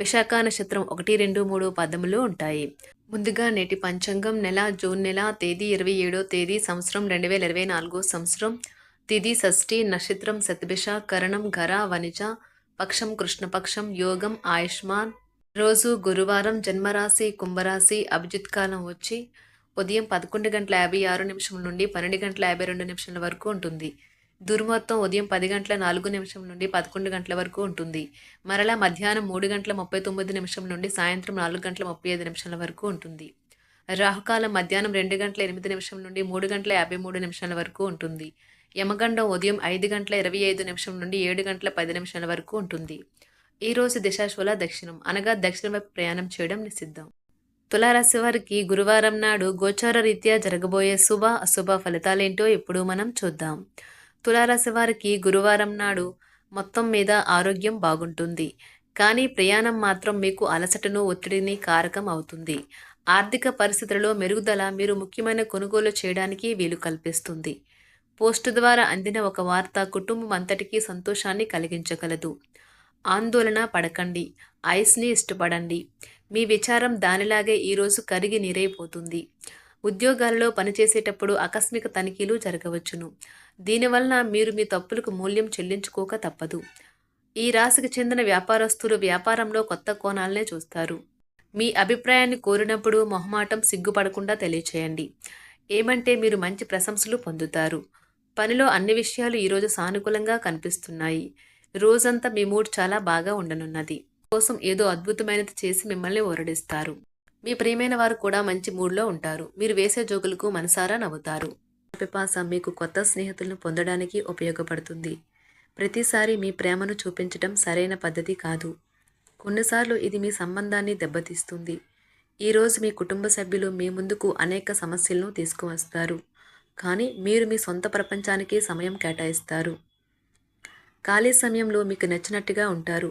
విశాఖ నక్షత్రం ఒకటి రెండు మూడు పదములు ఉంటాయి. ముందుగా నేటి పంచాంగం నెల జూన్ నెల తేదీ ఇరవై ఏడో తేదీ సంవత్సరం రెండు వేల ఇరవై నాలుగో సంవత్సరం తిథి షష్ఠి నక్షత్రం సత్భిష కరణం ఘర వనిజ పక్షం కృష్ణపక్షం యోగం ఆయుష్మాన్. రోజు గురువారం జన్మరాశి కుంభరాశి అభిజిత్ కాలం వచ్చి ఉదయం పదకొండు గంటల యాభై ఆరు నిమిషం నుండి పన్నెండు గంటల యాభై రెండు నిమిషాల వరకు ఉంటుంది. దుర్ముహూర్తం ఉదయం పది గంటల నాలుగు నిమిషం నుండి పదకొండు గంటల వరకు ఉంటుంది. మరలా మధ్యాహ్నం మూడు గంటల ముప్పై తొమ్మిది నిమిషం నుండి సాయంత్రం నాలుగు గంటల ముప్పై ఐదు నిమిషాల వరకు ఉంటుంది. రాహుకాలం మధ్యాహ్నం రెండు గంటల ఎనిమిది నిమిషం నుండి మూడు గంటల యాభై మూడు నిమిషాల వరకు ఉంటుంది. యమగండం ఉదయం ఐదు గంటల ఇరవై ఐదు నిమిషం నుండి ఏడు గంటల పది నిమిషాల వరకు ఉంటుంది. ఈరోజు దిశాశూల దక్షిణం అనగా దక్షిణ వైపు ప్రయాణం చేయడం నిషిద్ధం. తులారాశి వారికి గురువారం నాడు గోచార రీత్యా జరగబోయే శుభ అశుభ ఫలితాలేంటో ఇప్పుడు మనం చూద్దాం. తులారాశి వారికి గురువారం నాడు మొత్తం మీద ఆరోగ్యం బాగుంటుంది. కానీ ప్రయాణం మాత్రం మీకు అలసటను ఒత్తిడిని కారకం అవుతుంది. ఆర్థిక పరిస్థితులలో మెరుగుదల మీరు ముఖ్యమైన కొనుగోలు చేయడానికి వీలు కల్పిస్తుంది. పోస్ట్ ద్వారా అందిన ఒక వార్త కుటుంబం అంతటికీ సంతోషాన్ని కలిగించగలదు. ఆందోళన పడకండి. ఐస్ని ఇష్టపడండి. మీ విచారం దానిలాగే ఈరోజు కరిగి నీరైపోతుంది. ఉద్యోగాలలో పనిచేసేటప్పుడు ఆకస్మిక తనిఖీలు జరగవచ్చును. దీనివలన మీరు మీ తప్పులకు మూల్యం చెల్లించుకోక తప్పదు. ఈ రాశికి చెందిన వ్యాపారస్తులు వ్యాపారంలో కొత్త కోణాలనే చూస్తారు. మీ అభిప్రాయాన్ని కోరినప్పుడు మొహమాటం సిగ్గుపడకుండా తెలియచేయండి. ఏమంటే మీరు మంచి ప్రశంసలు పొందుతారు. పనిలో అన్ని విషయాలు ఈరోజు సానుకూలంగా కనిపిస్తున్నాయి. రోజంతా మీ మూడ్ చాలా బాగా ఉండనున్నది. కోసం ఏదో అద్భుతమైనది చేసి మిమ్మల్ని ఓరడిస్తారు. మీ ప్రియమైన వారు కూడా మంచి మూడ్లో ఉంటారు. మీరు వేసే జోకులకు మనసారా నవ్వుతారు. పిపాస మీకు కొత్త స్నేహితులను పొందడానికి ఉపయోగపడుతుంది. ప్రతిసారి మీ ప్రేమను చూపించడం సరైన పద్ధతి కాదు. కొన్నిసార్లు ఇది మీ సంబంధాన్ని దెబ్బతీస్తుంది. ఈరోజు మీ కుటుంబ సభ్యులు మీ ముందుకు అనేక సమస్యలను తీసుకువస్తారు. కానీ మీరు మీ సొంత ప్రపంచానికి సమయం కేటాయిస్తారు. ఖాళీ సమయంలో మీకు నచ్చినట్టుగా ఉంటారు.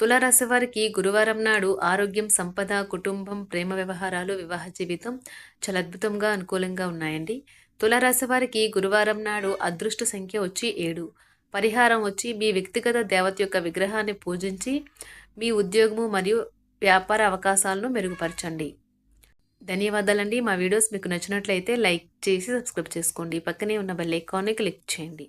తులారాశి వారికి గురువారం నాడు ఆరోగ్యం సంపద కుటుంబం ప్రేమ వ్యవహారాలు వివాహ జీవితం చాలా అద్భుతంగా అనుకూలంగా ఉన్నాయండి. తులారాశి వారికి గురువారం నాడు అదృష్ట సంఖ్య వచ్చి ఏడు. పరిహారం వచ్చి మీ వ్యక్తిగత దేవత యొక్క విగ్రహాన్ని పూజించి మీ ఉద్యోగము మరియు వ్యాపార అవకాశాలను మెరుగుపరచండి. ధన్యవాదాలండి. మా వీడియోస్ మీకు నచ్చినట్లయితే లైక్ చేసి సబ్స్క్రైబ్ చేసుకోండి. పక్కనే ఉన్న బెల్ ఐకాన్ని క్లిక్ చేయండి.